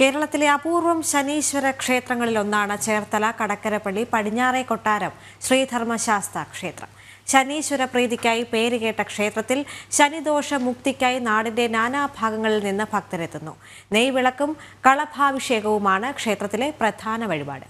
കേരളത്തിലെ അപൂർവം ശനീശ്വര ക്ഷേത്രങ്ങളിലൊന്നാണ് ചേർത്തല കടക്കരപ്പള്ളി പടിഞ്ഞാറേ കൊട്ടാരം ശ്രീധർമ്മശാസ്ത ക്ഷേത്രം. ശനീശ്വര പ്രീതിക്കായി പേരുകേട്ട ക്ഷേത്രത്തിൽ ശനിദോഷ മുക്തിക്കായി നാടിന്റെ നാനാഭാഗങ്ങളിൽ നിന്ന് ഭക്തരെത്തുന്നു. നെയ്വിളക്കും കളഭാഭിഷേകവുമാണ് ക്ഷേത്രത്തിലെ പ്രധാന വഴിപാട്.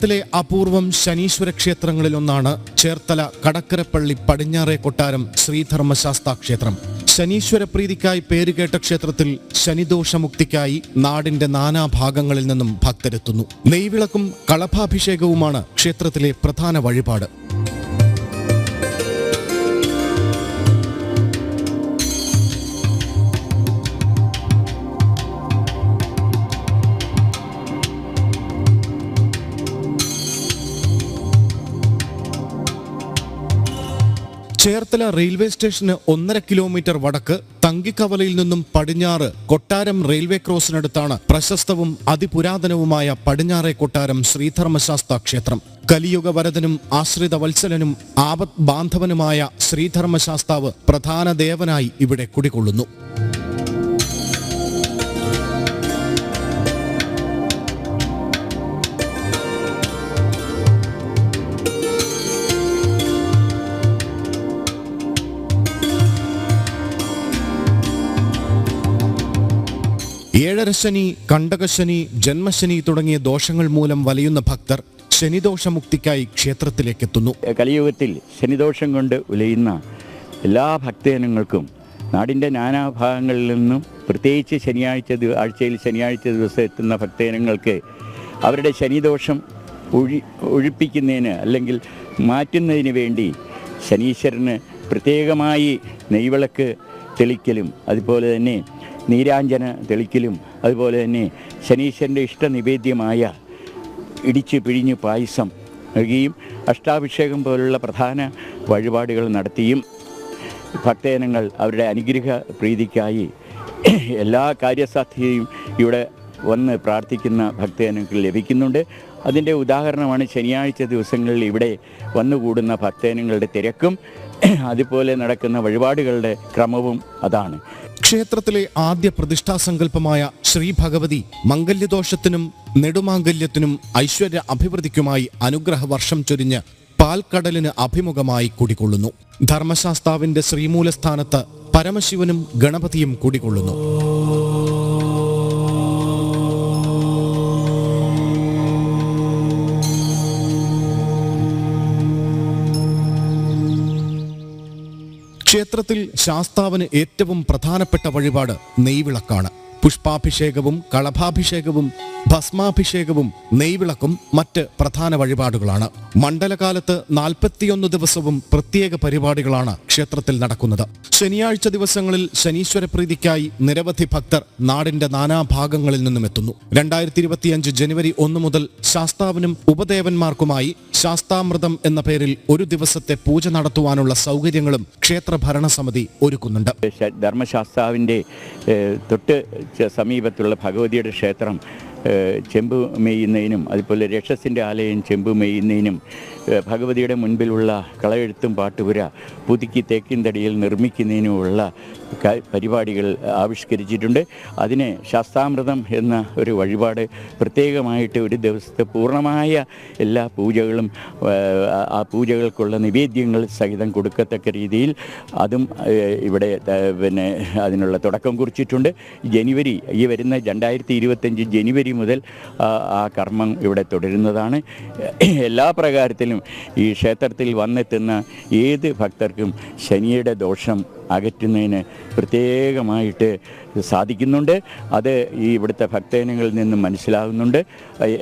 കേരളത്തിലെ അപൂർവം ശനീശ്വര ക്ഷേത്രങ്ങളിലൊന്നാണ് ചേർത്തല കടക്കരപ്പള്ളി പടിഞ്ഞാറേ കൊട്ടാരം ശ്രീധർമ്മശാസ്ത ക്ഷേത്രം. ശനീശ്വര പ്രീതിക്കായി പേരുകേട്ട ക്ഷേത്രത്തിൽ ശനിദോഷമുക്തിക്കായി നാടിന്റെ നാനാഭാഗങ്ങളിൽ നിന്നും ഭക്തരെത്തുന്നു. നെയ്വിളക്കും കളഭാഭിഷേകവുമാണ് ക്ഷേത്രത്തിലെ പ്രധാന വഴിപാട്. ചേർത്തല റെയിൽവേ സ്റ്റേഷന് ഒന്നര കിലോമീറ്റർ വടക്ക് തങ്കിക്കവലയിൽ നിന്നും പടിഞ്ഞാറ് കൊട്ടാരം റെയിൽവേ ക്രോസിനടുത്താണ് പ്രശസ്തവും അതിപുരാതനവുമായ പടിഞ്ഞാറെ കൊട്ടാരം ശ്രീധർമ്മശാസ്ത ക്ഷേത്രം. കലിയുഗ വരതനും ആശ്രിത വത്സലനും ആപത് ബാന്ധവനുമായ ശ്രീധർമ്മശാസ്താവ് പ്രധാന ദേവനായി ഇവിടെ കുടികൊള്ളുന്നു. ഏഴരശനി കണ്ടകശനി ജന്മശനി തുടങ്ങിയ ദോഷങ്ങൾ മൂലം വലയുന്ന ഭക്തർ ശനിദോഷമുക്തിക്കായി ക്ഷേത്രത്തിലേക്ക് എത്തുന്നു കലിയുഗത്തിൽ ശനിദോഷം കൊണ്ട് ഉലയുന്ന എല്ലാ ഭക്തജനങ്ങൾക്കും നാടിന്റെ നാനാഭാഗങ്ങളിൽ നിന്നും പ്രത്യേകിച്ച് ശനിയാഴ്ച ആഴ്ചയിൽ ശനിയാഴ്ച ദിവസം എത്തുന്ന ഭക്തജനങ്ങൾക്ക് അവരുടെ ശനിദോഷം ഒഴി ഒഴിപ്പിക്കുന്നതിന് അല്ലെങ്കിൽ മാറ്റുന്നതിന് വേണ്ടി ശനീശ്വരന് പ്രത്യേകമായി നെയ്വിളക്ക് തെളിക്കലും അതുപോലെ തന്നെ നീരാഞ്ജന തെളിക്കലും അതുപോലെ തന്നെ ശനീശ്വരന്റെ ഇഷ്ടനിവേദ്യമായ ഇടിച്ച് പിഴിഞ്ഞ് പായസം നൽകിയും അഷ്ടാഭിഷേകം പോലുള്ള പ്രധാന വഴിപാടുകൾ നടത്തിയും ഭക്തജനങ്ങൾ അവരുടെ അനുഗ്രഹ പ്രീതിക്കായി എല്ലാ കാര്യസാധ്യതയും ഇവിടെ വന്ന് പ്രാർത്ഥിക്കുന്ന ഭക്തജനങ്ങൾക്ക് ലഭിക്കുന്നുണ്ട്. അതിന്റെ ഉദാഹരണമാണ് ശനിയാഴ്ച ദിവസങ്ങളിൽ ഇവിടെ വന്നുകൂടുന്ന ഭക്തജനങ്ങളുടെ തിരക്കും അതുപോലെ നടക്കുന്ന വഴിപാടുകളുടെ ക്രമവും അതാണ്. ക്ഷേത്രത്തിലെ ആദ്യ പ്രതിഷ്ഠാ പ്രതിഷ്ഠാസങ്കല്പമായ ശ്രീ ഭഗവതി മംഗല്യദോഷത്തിനും നെടുമാംഗല്യത്തിനും ഐശ്വര്യ അഭിവൃദ്ധിക്കുമായി അനുഗ്രഹ വർഷം ചൊരിഞ്ഞ് പാൽക്കടലിന് അഭിമുഖമായി കുടികൊള്ളുന്നു ധർമ്മശാസ്താവിന്റെ ശ്രീമൂലസ്ഥാനത്ത് പരമശിവനും ഗണപതിയും കുടികൊള്ളുന്നു ക്ഷേത്രത്തിൽ ശാസ്താവിന് ഏറ്റവും പ്രധാനപ്പെട്ട വഴിപാട് നെയ്വിളക്കാണ്. പുഷ്പാഭിഷേകവും കളഭാഭിഷേകവും ഭസ്മാഭിഷേകവും നെയ്വിളക്കും മറ്റ് പ്രധാന വഴിപാടുകളാണ്. മണ്ഡലകാലത്ത് നാൽപ്പത്തിയൊന്ന് ദിവസവും പ്രത്യേക പരിപാടികളാണ് ക്ഷേത്രത്തിൽ നടക്കുന്നത്. ശനിയാഴ്ച ദിവസങ്ങളിൽ ശനീശ്വര പ്രീതിക്കായി നിരവധി ഭക്തർ നാടിന്റെ നാനാഭാഗങ്ങളിൽ നിന്നും എത്തുന്നു. രണ്ടായിരത്തി ഇരുപത്തിയഞ്ച് ജനുവരി ഒന്ന് മുതൽ ശാസ്താവിനും ഉപദേവന്മാർക്കുമായി ശാസ്താമൃതം എന്ന പേരിൽ ഒരു ദിവസത്തെ പൂജ നടത്തുവാനുള്ള സൗകര്യങ്ങളും ക്ഷേത്ര ഭരണസമിതി ഒരുക്കുന്നുണ്ട്. ധർമ്മശാസ്താവിന്റെ തൊട്ട് സമീപത്തുള്ള ഭഗവതിയുടെ ക്ഷേത്രം ചെമ്പ് മെയ്യുന്നതിനും അതുപോലെ രക്ഷസിന്റെ ആലയം ചെമ്പ് മെയ്യുന്നതിനും ഭഗവതിയുടെ മുൻപിലുള്ള കളയെഴുത്തും പാട്ടുപുര പുതുക്കി തേക്കിൻതടിയിൽ നിർമ്മിക്കുന്നതിനുമുള്ള പരിപാടികൾ ആവിഷ്കരിച്ചിട്ടുണ്ട്. അതിന് ശാസ്താമൃതം എന്ന ഒരു വഴിപാട് പ്രത്യേകമായിട്ട് ഒരു ദിവസത്തെ പൂർണമായ എല്ലാ പൂജകളും ആ- പൂജകൾക്കുള്ള നിവേദ്യങ്ങൾ സഹിതം കൊടുക്കത്തക്ക രീതിയിൽ അതും ഇവിടെ പിന്നെ അതിനുള്ള തുടക്കം കുറിച്ചിട്ടുണ്ട്. ജനുവരി ഈ വരുന്ന രണ്ടായിരത്തി ഇരുപത്തഞ്ച് ജനുവരി മുതൽ ആ കർമ്മം ഇവിടെ തുടരുന്നതാണ്. എല്ലാ പ്രകാരത്തിലും ഈ ക്ഷേത്രത്തിൽ വന്നെത്തുന്ന ഏത് ഭക്തർക്കും ശനിയുടെ ദോഷം അകറ്റുന്നതിന് പ്രത്യേകമായിട്ട് സാധിക്കുന്നുണ്ട്. അത് ഈ ഇവിടുത്തെ ഭക്തജനങ്ങളിൽ നിന്നും മനസ്സിലാകുന്നുണ്ട്.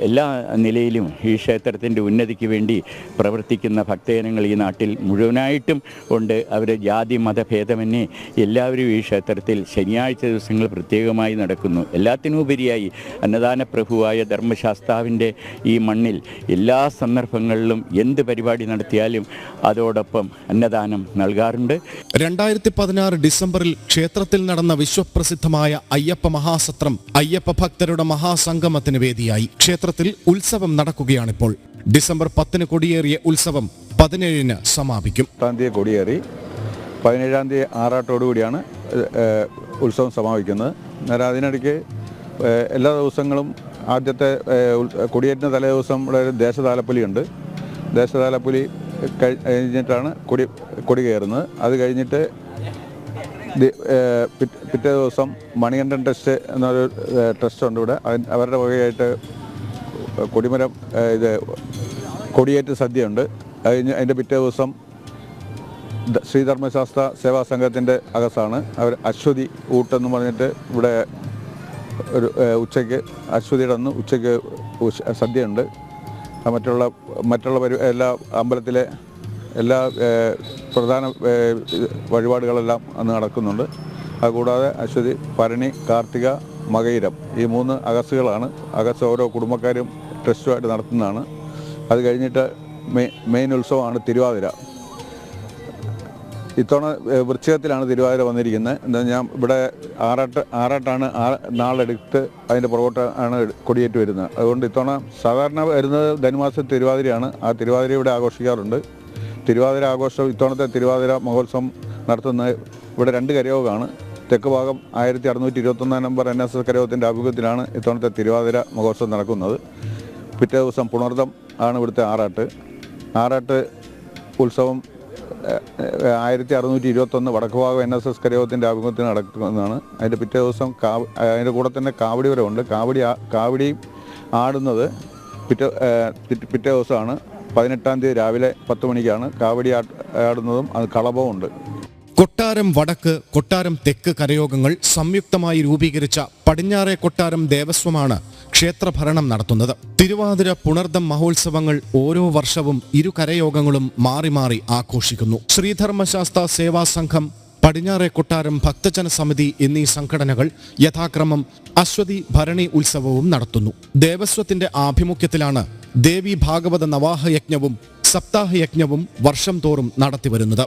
എല്ലാ നിലയിലും ഈ ക്ഷേത്രത്തിന്റെ ഉന്നതിക്ക് വേണ്ടി പ്രവർത്തിക്കുന്ന ഭക്തജനങ്ങൾ ഈ നാട്ടിൽ മുഴുവനായിട്ടും ഉണ്ട്. അവർ ജാതി മതഭേദമന്യേ എല്ലാവരും ഈ ക്ഷേത്രത്തിൽ ശനിയാഴ്ച ദിവസങ്ങൾ പ്രത്യേകമായി നടക്കുന്നു. എല്ലാത്തിനുപരിയായി അന്നദാന പ്രഭുവായ ധർമ്മശാസ്താവിന്റെ ഈ മണ്ണിൽ എല്ലാ സന്ദർഭങ്ങളിലും എന്ത് പരിപാടി നടത്തിയാലും അതോടൊപ്പം അന്നദാനം നൽകാറുണ്ട്. രണ്ടായിരത്തി പതിനാറ് ഡിസംബറിൽ ക്ഷേത്രത്തിൽ നടന്ന വിശ്വപ്രസിദ്ധമായ അയ്യപ്പ മഹാസത്രം അയ്യപ്പ ഭക്തരുടെ മഹാസംഗമത്തിന് വേദിയായി. ക്ഷേത്രത്തിൽ ഉത്സവം നടക്കുകയാണിപ്പോൾ. ഡിസംബർ പത്തിന് കൊടിയേറിയ ഉത്സവം പതിനേഴിന് സമാപിക്കും. പത്താം തീയതി കൊടിയേറി. പതിനേഴാം തീയതി ആറാട്ടോടുകൂടിയാണ് ഉത്സവം സമാപിക്കുന്നത്. അന്നേരം അതിനിടയ്ക്ക് എല്ലാ ദിവസങ്ങളും ആദ്യത്തെ കൊടിയേറ്റിന് തലേ ദിവസം ഇവിടെ ഒരു ദേശതാലപ്പുലിയുണ്ട് ദേശതാലപ്പുലി കഴി- കഴിഞ്ഞിട്ടാണ് കൊടി കൊടി കയറുന്നത്. അത് കഴിഞ്ഞിട്ട് പിറ്റ്- ദിവസം മണികണ്ഠൻ ട്രസ്റ്റ് എന്നൊരു ട്രസ്റ്റ് ഉണ്ട് ഇവിടെ. അവരുടെ വകയായിട്ട് കൊടിമരം ഇത് കൊടിയേറ്റ് സദ്യയുണ്ട്. കഴിഞ്ഞ് അതിന്റെ പിറ്റേ ദിവസം ശ്രീധർമ്മശാസ്ത്ര സേവാ സംഘത്തിന്റെ അകത്താണ്. അവർ അശ്വതി ഊട്ടെന്ന് പറഞ്ഞിട്ട് ഇവിടെ ഒരു ഉച്ചയ്ക്ക് അശ്വതിയുടെ അന്ന് ഉച്ചയ്ക്ക് സദ്യ സദ്യയുണ്ട്. മറ്റുള്ള മറ്റുള്ള എല്ലാ അമ്പലത്തിലെ എല്ലാ പ്രധാന വഴിപാടുകളെല്ലാം അന്ന് നടക്കുന്നുണ്ട്. അതുകൂടാതെ അശ്വതി ഭരണി കാർത്തിക മകയിരം ഈ മൂന്ന് അഗസ്സുകളാണ് അഗസ് ഓരോ കുടുംബക്കാരും ട്രസ്റ്റുമായിട്ട് നടത്തുന്നതാണ്. അത് കഴിഞ്ഞിട്ട് മെയിൻ ഉത്സവമാണ് തിരുവാതിര. ഇത്തവണ വൃശ്ചികത്തിലാണ് തിരുവാതിര വന്നിരിക്കുന്നത്. എന്താ ഞാൻ ഇവിടെ ആറാട്ട് ആറാട്ടാണ് നാളെടുത്ത് അതിന്റെ ആണ് കൊടിയേറ്റ് വരുന്നത്. അതുകൊണ്ട് ഇത്തവണ സാധാരണ വരുന്നത് ധനുമാസ തിരുവാതിരയാണ്. ആ തിരുവാതിര ഇവിടെ ആഘോഷിക്കാറുണ്ട്. തിരുവാതിര ആഘോഷം ഇത്തവണത്തെ തിരുവാതിര മഹോത്സവം നടത്തുന്ന ഇവിടെ രണ്ട് കരയോഗമാണ്. തെക്ക് ഭാഗം ആയിരത്തി അറുന്നൂറ്റി ഇരുപത്തൊന്നാം നമ്പർ എൻ എസ് എസ് കരയോഗത്തിന്റെ ആഭിമുഖ്യത്തിലാണ് ഇത്തവണത്തെ തിരുവാതിര മഹോത്സവം നടക്കുന്നത്. പിറ്റേ ദിവസം പുണർദം ആണ് ഇവിടുത്തെ ആറാട്ട്. ആറാട്ട് ഉത്സവം ആയിരത്തി അറുന്നൂറ്റി ഇരുപത്തൊന്ന് വടക്ക് ഭാഗം എൻ എസ് എസ് കരയോഗത്തിന്റെ ആഭിമുഖ്യത്തിന് നടക്കുന്നതാണ്. അതിന്റെ പിറ്റേ ദിവസം കാവ് അതിന്റെ കൂടെ തന്നെ കാവടി വരെ ഉണ്ട് കാവടി കാവടി ആടുന്നത് പിറ്റേ- പിറ്റേ ദിവസമാണ്. പതിനെട്ടാം തീയതി രാവിലെ പത്ത് മണിക്കാണ് കാവടി ആടുന്നതും അത് കളഭവുമുണ്ട്. കൊട്ടാരം വടക്ക് കൊട്ടാരം തെക്ക് കരയോഗങ്ങൾ സംയുക്തമായി രൂപീകരിച്ച പടിഞ്ഞാറെ കൊട്ടാരം ദേവസ്വമാണ് ക്ഷേത്രഭരണം നടത്തുന്നത്. തിരുവാതിര പുണർദം മഹോത്സവങ്ങൾ ഓരോ വർഷവും ഇരു കരയോഗങ്ങളും മാറി മാറി ആഘോഷിക്കുന്നു. ശ്രീധർമ്മശാസ്ത്ര സേവാ സംഘം പടിഞ്ഞാറെ കൊട്ടാരം ഭക്തജന സമിതി എന്നീ സംഘടനകൾ യഥാക്രമം അശ്വതി ഭരണി ഉത്സവവും നടത്തുന്നു. ദേവസ്വത്തിന്റെ ആഭിമുഖ്യത്തിലാണ് ദേവി ഭാഗവത നവാഹ യജ്ഞവും സപ്താഹ യജ്ഞവും വർഷം തോറും നടത്തിവരുന്നത്